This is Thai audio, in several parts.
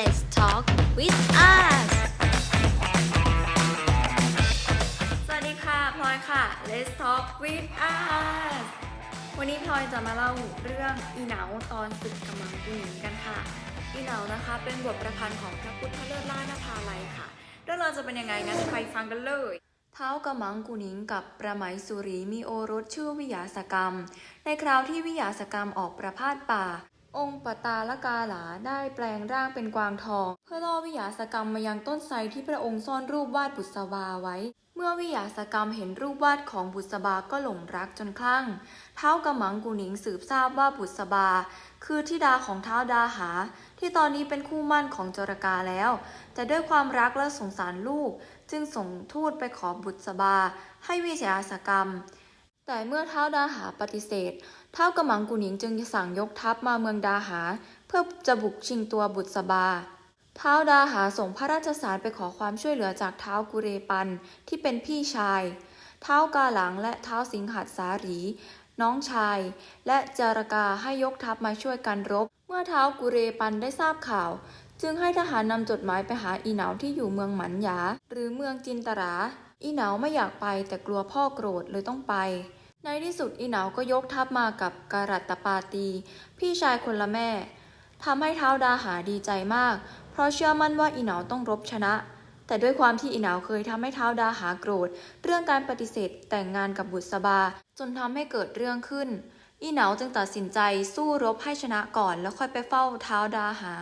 Let's talk with us สวัสดีค่ะพลอยค่ะ Let's talk with us วันนี้พลอยจะมาเล่าเรื่องอีเหนาตอนศึกกำมังกุนิงกันค่ะ อีเหนานะคะเป็นบทประพันธ์ของพระพุทธเลิศล่านภาลัยค่ะเรื่องราวจะเป็นยังไงงั้นไปฟังกันเลยเท้ากำมังกุนิงกับประไหมสุรีมีโอรสชื่อวิยาสกรรม ในคราวที่วิยาสกรรมออกประพาสป่า องค์ปตาละกาหลาได้แปลงร่างเป็นกวางทอง เพื่อล่อวิยาสกรรมมายังต้นไทรที่พระองค์ซ่อนรูปวาดบุษบาไว้ เมื่อวิยาสกรรมเห็นรูปวาดของบุษบาก็หลงรักจนคลั่ง เท้ากำมังกุหนิงสืบทราบว่าบุษบา คือธิดาของเท้าดาหา ที่ตอนนี้เป็นคู่มั่นของจรกาแล้ว แต่ด้วยความรักและสงสารลูก จึงส่งทูตไปขอบุษบา ให้วิยาสกรรม แต่เมื่อเท้าดาหาปฏิเสธ เท้ากำมังกุหนิงจึงสั่งยกทัพมาเมืองดาหา เพื่อจะบุกชิงตัวบุษบา เท้าดาหาส่งพระราชสารไปขอความช่วยเหลือจากเท้ากุเรปันที่เป็นพี่ชาย เท้ากาหลังและเท้าสิงหัดสารี น้องชาย และจารกาให้ยกทัพมาช่วยกันรบ เมื่อเท้ากุเรปันได้ทราบข่าว จึงให้ทหารนำจดหมายไปหาอีเหนาที่อยู่เมืองหมันหยา หรือเมืองจินตราอีเหนาไม่อยากไปแต่กลัวพ่อโกรธเลยต้องไป ในที่สุดอีหนาก็ยกทัพมากับการัตปาตี พี่ชายคนละแม่ทำให้เท้าวดาหาดีใจมาก เพราะเชื่อมั่นว่าอีหนาต้องรบชนะ แต่ด้วยความที่อีหนาเคยทำให้เท้าวดาหาโกรธ เรื่องการปฏิเสธแต่งงานกับบุษบา จนทำให้เกิดเรื่องขึ้น อีหนาจึงตัดสินใจสู้รบให้ชนะก่อนแล้วค่อยไปเฝ้าเท้าวดาหา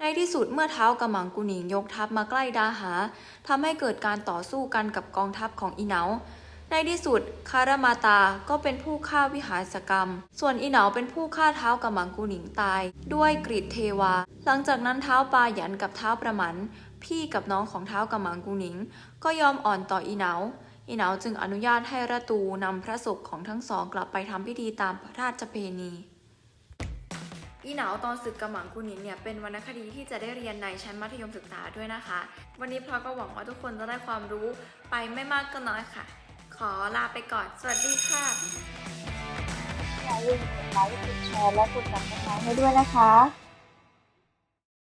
ในที่สุดเมื่อเท้าวกำมังกุหนิงยกทัพมาใกล้ดาหาทำให้เกิดการต่อสู้กันกับกองทัพของอีหนา ในที่สุดคารมาตาก็เป็นผู้ฆ่าวิหารสกรรม ส่วนอีเหนาเป็นผู้ฆ่าเท้าวกำมังกุหนิงตาย ด้วยกรีดเทวา หลังจากนั้นเท้าปาหยันกับเท้าประมัน พี่กับน้องของเท้าวกำมังกุหนิง ก็ยอมอ่อนต่ออีเหนาอีเหนาจึงอนุญาตให้ระตูนำพระศพของทั้งสองกลับไปทำพิธีตามพระราชเพณีอีเหนาตอนศึกกำหมังกุนินเนี่ยเป็นวรรณคดีที่จะได้เรียนในชั้นมัธยมศึกษาด้วยนะคะ วันนี้พลอยก็หวังว่าทุกคนจะได้ความรู้ไปไม่มากก็น้อยค่ะ ขอลาไปก่อน สวัสดีค่ะอย่าลืมกดไลค์กดแชร์และกดติดตามให้ด้วยนะคะ